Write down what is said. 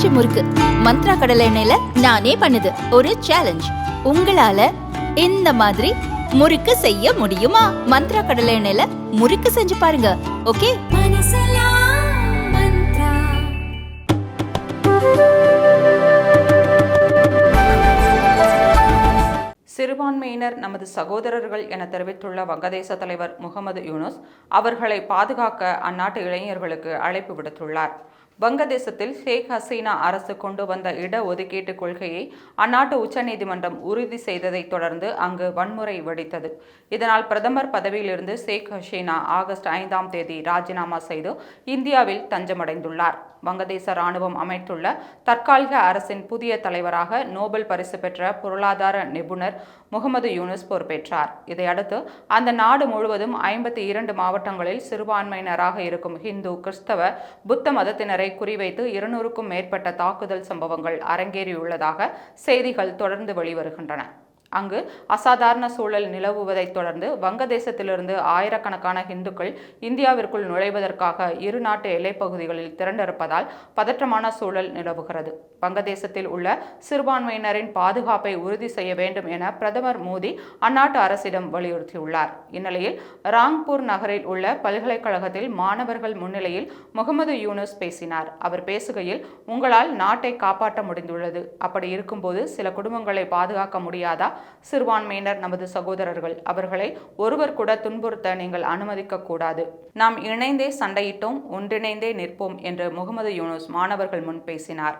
பஞ்சு முறுக்கு. மந்த்ரா கடலை எண்ணெயில நானே பண்ணுது. ஒரு சேலஞ்ச் உங்களால இந்த மாதிரி முறுக்கு செய்ய முடியுமா? மந்த்ரா கடலை எண்ணெயில முறுக்கு செஞ்சு பாருங்க. ஓகே? சிறுபான்மையினர் நமது சகோதரர்கள் என தெரிவித்துள்ள வங்கதேச தலைவர் முகமது யூனுஸ் அவர்களை பாதுகாக்க அந்நாட்டு இளைஞர்களுக்கு அழைப்பு விடுத்துள்ளார். வங்கதேசத்தில் ஷேக் ஹசீனா அரசு கொண்டு வந்த இட ஒதுக்கீட்டு கொள்கையை அந்நாட்டு உச்சநீதிமன்றம் உறுதி செய்ததைத் தொடர்ந்து அங்கு வன்முறை வெடித்தது. இதனால் பிரதமர் பதவியிலிருந்து ஷேக் ஹசீனா ஆகஸ்ட் ஐந்தாம் தேதி ராஜினாமா செய்து இந்தியாவில் தஞ்சமடைந்துள்ளார். வங்கதேச ராணுவம் அமைத்துள்ள தற்காலிக அரசின் புதிய தலைவராக நோபல் பரிசு பெற்ற பொருளாதார நிபுணர் முகமது யூனுஸ் பொறுப்பேற்றார். இதையடுத்து அந்த நாடு முழுவதும் ஐம்பத்தி இரண்டு மாவட்டங்களில் சிறுபான்மையினராக இருக்கும் ஹிந்து கிறிஸ்தவ புத்த மதத்தினரை குறிவைத்து இருநூறுக்கும் மேற்பட்ட தாக்குதல் சம்பவங்கள் அரங்கேறியுள்ளதாக செய்திகள் தொடர்ந்து வெளிவருகின்றன. அங்கு அசாதாரண சூழல் நிலவுவதைத் தொடர்ந்து வங்கதேசத்திலிருந்து ஆயிரக்கணக்கான இந்துக்கள் இந்தியாவிற்குள் நுழைவதற்காக இரு நாட்டு எல்லைப்பகுதிகளில் திரண்டிருப்பதால் பதற்றமான சூழல் நிலவுகிறது. வங்கதேசத்தில் உள்ள சிறுபான்மையினரின் பாதுகாப்பை உறுதி செய்ய வேண்டும் என பிரதமர் மோடி அந்நாட்டு அரசிடம் வலியுறுத்தியுள்ளார். இந்நிலையில் ராங்பூர் நகரில் உள்ள பல்கலைக்கழகத்தில் மாணவர்கள் முன்னிலையில் முகமது யூனுஸ் பேசினார். அவர் பேசுகையில் உங்களால் நாட்டை காப்பாற்ற முடிந்துள்ளது. அப்படி இருக்கும்போது சில குடும்பங்களை பாதுகாக்க முடியாதா? சிறுபான்மையினர் நமது சகோதரர்கள். அவர்களை ஒருவர் கூட துன்புறுத்த நீங்கள் அனுமதிக்க கூடாது. நாம் இணைந்தே சண்டையிட்டோம் ஒன்றிணைந்தே நிற்போம் என்று முகமது யூனுஸ் மாணவர்கள் முன் பேசினார்.